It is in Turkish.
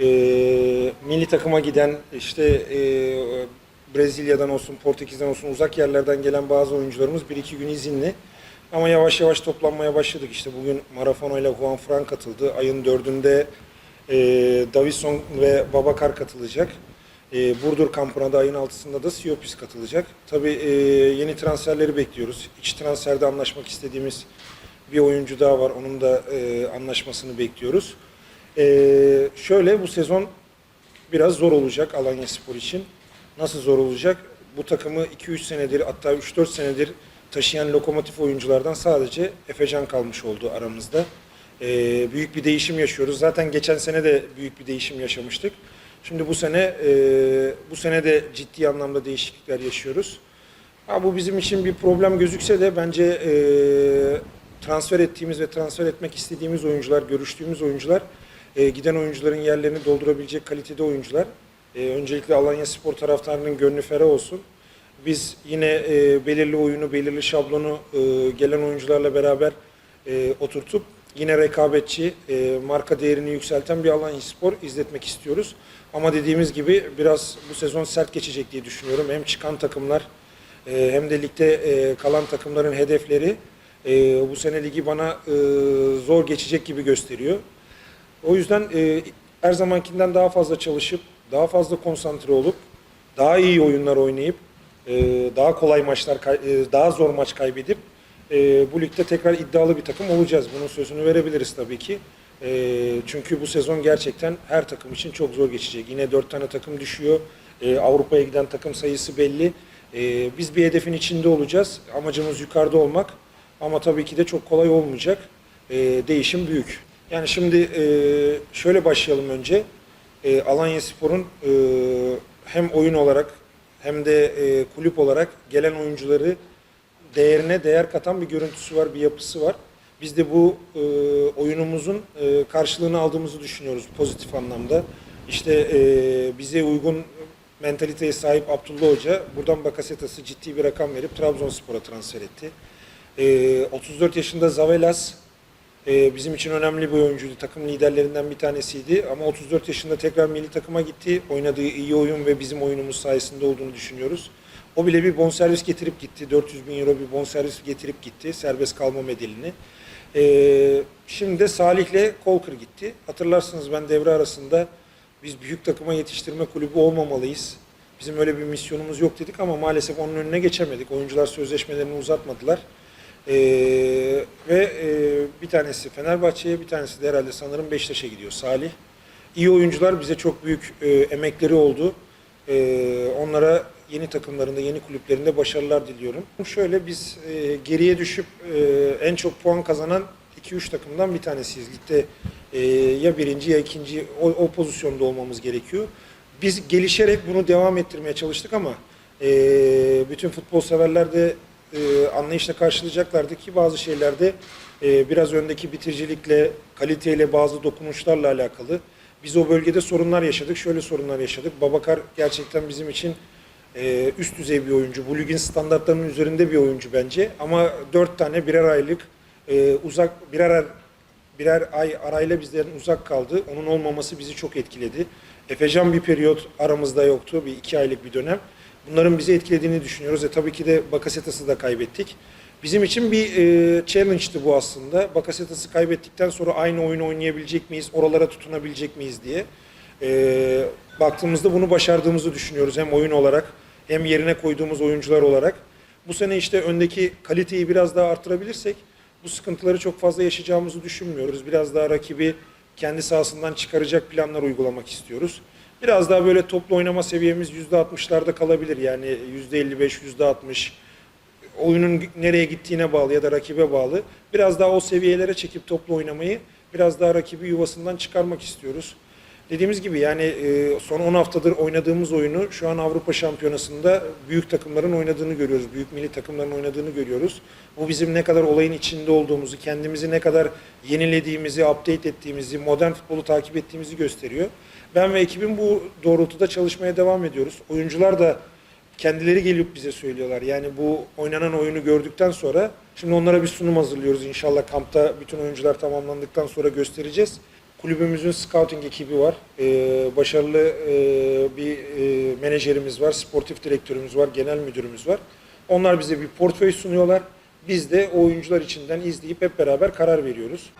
e, milli takıma giden işte e, Brezilya'dan olsun, Portekiz'den olsun uzak yerlerden gelen bazı oyuncularımız bir iki gün izinli. Ama yavaş yavaş toplanmaya başladık. İşte bugün Marafono ile Juan Fran katıldı. Ayın dördünde e, Davison ve Babakar katılacak. E, Burdur kampına da ayın altısında da Siopis katılacak. Tabii e, yeni transferleri bekliyoruz. İç transferde anlaşmak istediğimiz bir oyuncu daha var. Onun da e, anlaşmasını bekliyoruz. E, şöyle bu sezon biraz zor olacak Alanya Spor için. Nasıl zor olacak? Bu takımı 2-3 senedir hatta 3-4 senedir taşıyan lokomotif oyunculardan sadece Efecan kalmış oldu aramızda. Ee, büyük bir değişim yaşıyoruz. Zaten geçen sene de büyük bir değişim yaşamıştık. Şimdi bu sene e, bu sene de ciddi anlamda değişiklikler yaşıyoruz. Ha, bu bizim için bir problem gözükse de bence e, transfer ettiğimiz ve transfer etmek istediğimiz oyuncular, görüştüğümüz oyuncular e, giden oyuncuların yerlerini doldurabilecek kalitede oyuncular. E, öncelikle Alanya Spor taraftarının gönlü ferah olsun. Biz yine e, belirli oyunu, belirli şablonu e, gelen oyuncularla beraber e, oturtup yine rekabetçi, e, marka değerini yükselten bir Alanya Spor izletmek istiyoruz. Ama dediğimiz gibi biraz bu sezon sert geçecek diye düşünüyorum. Hem çıkan takımlar e, hem de ligde e, kalan takımların hedefleri e, bu sene ligi bana e, zor geçecek gibi gösteriyor. O yüzden e, her zamankinden daha fazla çalışıp, daha fazla konsantre olup, daha iyi oyunlar oynayıp, e, daha kolay maçlar, e, daha zor maç kaybedip e, bu ligde tekrar iddialı bir takım olacağız. Bunun sözünü verebiliriz tabii ki. E, çünkü bu sezon gerçekten her takım için çok zor geçecek. Yine dört tane takım düşüyor. E, Avrupa'ya giden takım sayısı belli. E, biz bir hedefin içinde olacağız. Amacımız yukarıda olmak. Ama tabii ki de çok kolay olmayacak. E, değişim büyük. Yani şimdi e, şöyle başlayalım önce. E, Alanya Spor'un e, hem oyun olarak hem de e, kulüp olarak gelen oyuncuları değerine değer katan bir görüntüsü var, bir yapısı var. Biz de bu e, oyunumuzun e, karşılığını aldığımızı düşünüyoruz pozitif anlamda. İşte e, bize uygun mentaliteye sahip Abdullah Hoca buradan Bakasetas'ı ciddi bir rakam verip Trabzonspor'a transfer etti. E, 34 yaşında Zavelas e, bizim için önemli bir oyuncuydu. Takım liderlerinden bir tanesiydi. Ama 34 yaşında tekrar milli takıma gitti. Oynadığı iyi oyun ve bizim oyunumuz sayesinde olduğunu düşünüyoruz. O bile bir bonservis getirip gitti. 400 bin euro bir bonservis getirip gitti. Serbest kalma bedelini. E, şimdi de Salih'le Kolkır gitti. Hatırlarsınız ben devre arasında biz büyük takıma yetiştirme kulübü olmamalıyız. Bizim öyle bir misyonumuz yok dedik ama maalesef onun önüne geçemedik. Oyuncular sözleşmelerini uzatmadılar. Ee, ve bir tanesi Fenerbahçe'ye, bir tanesi de herhalde sanırım Beşiktaş'a gidiyor Salih. İyi oyuncular bize çok büyük e, emekleri oldu. E, onlara yeni takımlarında, yeni kulüplerinde başarılar diliyorum. Şöyle biz e, geriye düşüp e, en çok puan kazanan 2-3 takımdan bir tanesiyiz. Ligde e, ya birinci ya ikinci o, o pozisyonda olmamız gerekiyor. Biz gelişerek bunu devam ettirmeye çalıştık ama e, bütün futbol severler de e, anlayışla karşılayacaklardı ki bazı şeylerde e, biraz öndeki bitiricilikle, kaliteyle, bazı dokunuşlarla alakalı. Biz o bölgede sorunlar yaşadık. Şöyle sorunlar yaşadık. Babakar gerçekten bizim için e, üst düzey bir oyuncu. Bu ligin standartlarının üzerinde bir oyuncu bence. Ama dört tane birer aylık e, uzak birer er, birer ay arayla bizden uzak kaldı. Onun olmaması bizi çok etkiledi. Efecan bir periyot aramızda yoktu. Bir iki aylık bir dönem. Bunların bizi etkilediğini düşünüyoruz. E tabii ki de Bakasetas'ı da kaybettik. Bizim için bir e, challenge'tı bu aslında. Bakasetas'ı kaybettikten sonra aynı oyunu oynayabilecek miyiz, oralara tutunabilecek miyiz diye. E, baktığımızda bunu başardığımızı düşünüyoruz. Hem oyun olarak hem yerine koyduğumuz oyuncular olarak. Bu sene işte öndeki kaliteyi biraz daha artırabilirsek bu sıkıntıları çok fazla yaşayacağımızı düşünmüyoruz. Biraz daha rakibi kendi sahasından çıkaracak planlar uygulamak istiyoruz. Biraz daha böyle toplu oynama seviyemiz %60'larda kalabilir. Yani %55, %60 oyunun nereye gittiğine bağlı ya da rakibe bağlı. Biraz daha o seviyelere çekip toplu oynamayı biraz daha rakibi yuvasından çıkarmak istiyoruz. Dediğimiz gibi yani e, son 10 haftadır oynadığımız oyunu şu an Avrupa Şampiyonası'nda büyük takımların oynadığını görüyoruz. Büyük milli takımların oynadığını görüyoruz. Bu bizim ne kadar olayın içinde olduğumuzu, kendimizi ne kadar yenilediğimizi, update ettiğimizi, modern futbolu takip ettiğimizi gösteriyor. Ben ve ekibim bu doğrultuda çalışmaya devam ediyoruz. Oyuncular da kendileri gelip bize söylüyorlar. Yani bu oynanan oyunu gördükten sonra şimdi onlara bir sunum hazırlıyoruz. İnşallah kampta bütün oyuncular tamamlandıktan sonra göstereceğiz. Kulübümüzün scouting ekibi var. E, başarılı e, bir e, menajerimiz var, sportif direktörümüz var, genel müdürümüz var. Onlar bize bir portföy sunuyorlar. Biz de oyuncular içinden izleyip hep beraber karar veriyoruz.